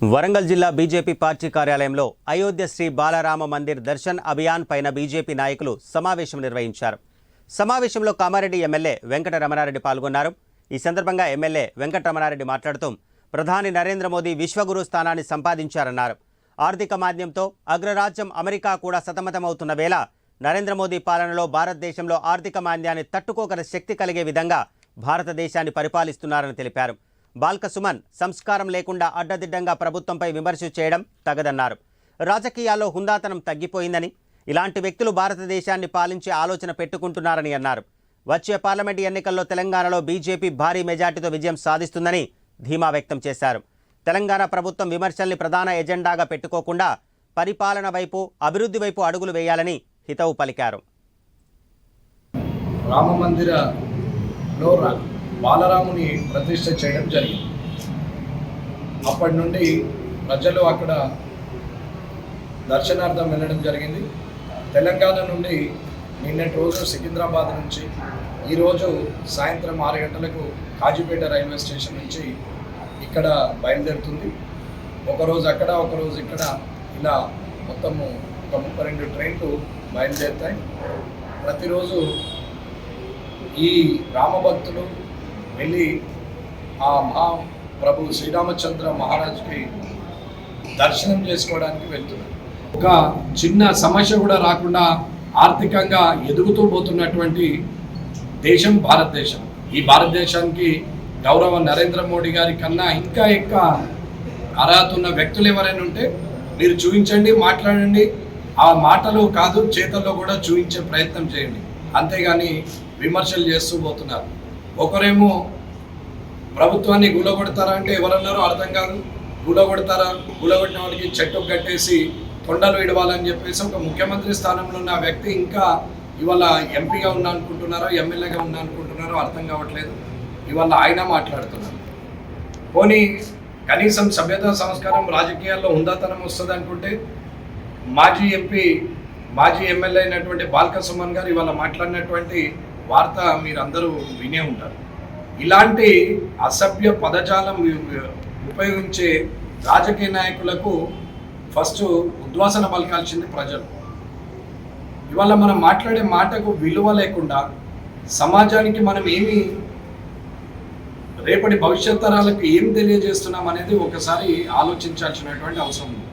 వరంగల్ జిల్లా BJP party కార్యాలయంలో అయోధ్య శ్రీ బాలరామ మందిర్ దర్శన్ అభియాన్ పైన బీజేపీ నాయకులు సమావేశం నిర్వహించారు. సమావేశంలో కామారెడ్డి ఎమ్మెల్యే వెంకటరమణారెడ్డి పాల్గొన్నారు. ఈ సందర్భంగా ఎమ్మెల్యే వెంకటరమణారెడ్డి మాట్లాడుతూ ప్రధాని నరేంద్ర మోదీ విశ్వగురు స్థానాన్ని సంపాదించారన్నారు. ఆర్థిక మాంద్యంతో అగ్రరాజ్యం అమెరికా కూడా సతమతమవుతున్న వేళ నరేంద్ర మోదీ పాలనలో భారతదేశంలో ఆర్థిక మాంద్యాన్ని తట్టుకోగల శక్తి కలిగే విధంగా భారతదేశాన్ని పరిపాలిస్తున్నారని తెలిపారు. బాల్క సుమన్ సంస్కారం లేకుండా అడ్డదిడ్డంగా ప్రభుత్వంపై విమర్శ చేయడం తగదన్నారు. రాజకీయాల్లో హుందాతనం తగ్గిపోయిందని ఇలాంటి వ్యక్తులు భారతదేశాన్ని పాలించే ఆలోచన పెట్టుకుంటున్నారని అన్నారు. వచ్చే పార్లమెంటు ఎన్నికల్లో తెలంగాణలో బీజేపీ భారీ మెజార్టీతో విజయం సాధిస్తుందని ధీమా వ్యక్తం చేశారు. తెలంగాణ ప్రభుత్వం విమర్శల్ని ప్రధాన ఎజెండాగా పెట్టుకోకుండా పరిపాలన వైపు అభివృద్ధి వైపు అడుగులు వేయాలని హితవు పలికారు. రామ మందిరలో బాలరాముని ప్రతిష్ట చేయడం జరిగింది. అప్పటి నుండి ప్రజలు అక్కడ దర్శనార్థం వెళ్ళడం జరిగింది. తెలంగాణ నుండి నిన్నటి రోజు సికింద్రాబాద్ నుంచి ఈరోజు సాయంత్రం ఆరు గంటలకు కాజీపేట రైల్వే స్టేషన్ నుంచి ఇక్కడ బయలుదేరుతుంది. ఒకరోజు అక్కడ ఒకరోజు ఇక్కడ ఇలా మొత్తము ఒక ముప్పై రెండు ట్రైన్లు బయలుదేరుతాయి. ప్రతిరోజు ఈ రామభక్తులు వెళ్ళి ఆ మహా ప్రభు శ్రీరామచంద్ర మహారాజుకి దర్శనం చేసుకోవడానికి వెళ్తున్నాడు. ఒక చిన్న సమస్య కూడా రాకుండా ఆర్థికంగా ఎదుగుతూ పోతున్నటువంటి దేశం భారతదేశం. ఈ భారతదేశానికి గౌరవ నరేంద్ర మోడీ గారి కన్నా ఇంకా ఎక్కువ అర్హత ఉన్న వ్యక్తులు ఎవరైనా ఉంటే మీరు చూపించండి మాట్లాడండి. ఆ మాటలు కాదు చేతల్లో కూడా చూపించే ప్రయత్నం చేయండి. అంతేగాని విమర్శలు చేస్తూ పోతున్నారు. ఒకరేమో ప్రభుత్వాన్ని గులగొడతారా అంటే ఎవరన్నారో అర్థం కాదు. గులగొడతారా గులగొట్టిన వాడికి చెట్టు కట్టేసి తొండలు ఇడవాలని చెప్పేసి ఒక ముఖ్యమంత్రి స్థానంలో ఉన్న వ్యక్తి ఇంకా ఇవాళ ఎంపీగా ఉన్నా అనుకుంటున్నారో ఎమ్మెల్యేగా ఉన్నా అనుకుంటున్నారో అర్థం కావట్లేదు. ఇవాళ ఆయన మాట్లాడుతున్నారు. పోనీ కనీసం సభ్యత సంస్కారం రాజకీయాల్లో ఉందాతనం వస్తుంది అనుకుంటే మాజీ ఎంపీ మాజీ ఎమ్మెల్యే అయినటువంటి బాల్క సుమన్ గారు ఇవాళ మాట్లాడినటువంటి వార్త మీరందరూ వినే ఉంటారు. ఇలాంటి అసభ్య పదజాలం ఉపయోగించే రాజకీయ నాయకులకు ఫస్ట్ ఉద్వాసన పలకాల్సింది ప్రజలు. ఇవాళ మనం మాట్లాడే మాటకు విలువ లేకుండా సమాజానికి మనం ఏమి రేపటి భవిష్యత్ తరాలకు ఏం తెలియజేస్తున్నాం అనేది ఒకసారి ఆలోచించాల్సినటువంటి అవసరం ఉంది.